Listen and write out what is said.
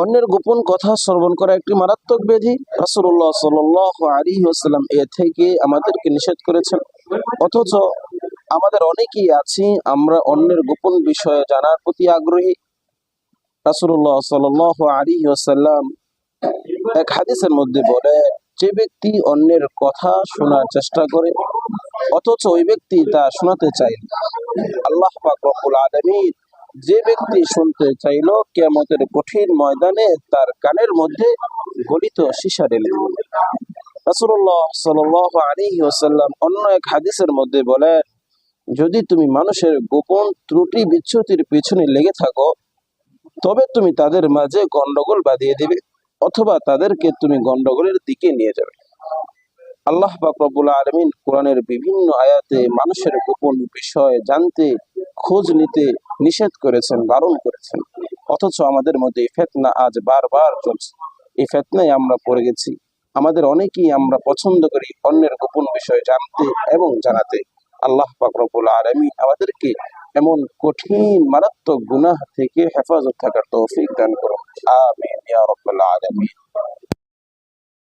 অন্যের গোপন কথা শ্রবণ করা একটি মারাত্মক ব্যাধি। রাসূলুল্লাহ সাল্লাল্লাহু আলাইহি ওয়াসাল্লাম এ থেকে আমাদেরকে নিষেধ করেছেন। অথচ আমাদের অনেকেই আছি, আমরা অন্যের গোপন বিষয়ে জানার প্রতি আগ্রহী। সাল্লাল্লাহু আলাইহি ওয়াসাল্লাম এক হাদিসের মধ্যে বলে, যে ব্যক্তি অন্যের কথা শোনার চেষ্টা করে, অথচ ওই ব্যক্তি তা শোনাতে চায় আল্লাহ পাক যে ব্যক্তি শুনতে চাইলো, কিয়ামতের কঠিন ময়দানে তার কানের মধ্যে গলিত সীসা অন্য এক হাদিসের মধ্যে বলেন যদি তুমি মানুষের গোপন ত্রুটি বিচ্যুতির পিছনে লেগে থাকো, তবে তুমি তাদের মাঝে গন্ডগোল বাঁধিয়ে দিবে, অথবা তাদেরকে তুমি গন্ডগোলের দিকে নিয়ে যাবে। আল্লাহ পাক রব্বুল আলামিন কোরআনের বিভিন্ন আয়াতে মানুষের গোপন বিষয় জানতে, খোঁজ নিতে নিষেধ করেছেন, বারণ করেছেন। অথচ আমাদের মধ্যে এই ফেতনা আজ বারবার চলছে। এই ফেতনায় আমরা পড়ে গেছি। আমাদের অনেকেই আমরা পছন্দ করি অন্যের গোপন বিষয় জানতে এবং জানাতে। আল্লাহ পাক রব্বুল আলামিন আমাদেরকে এমন কঠিন, মারাত্মক গুনাহ থেকে হেফাজত থাকার তৌফিক দান করুন। আমিন, ইয়া রাব্বাল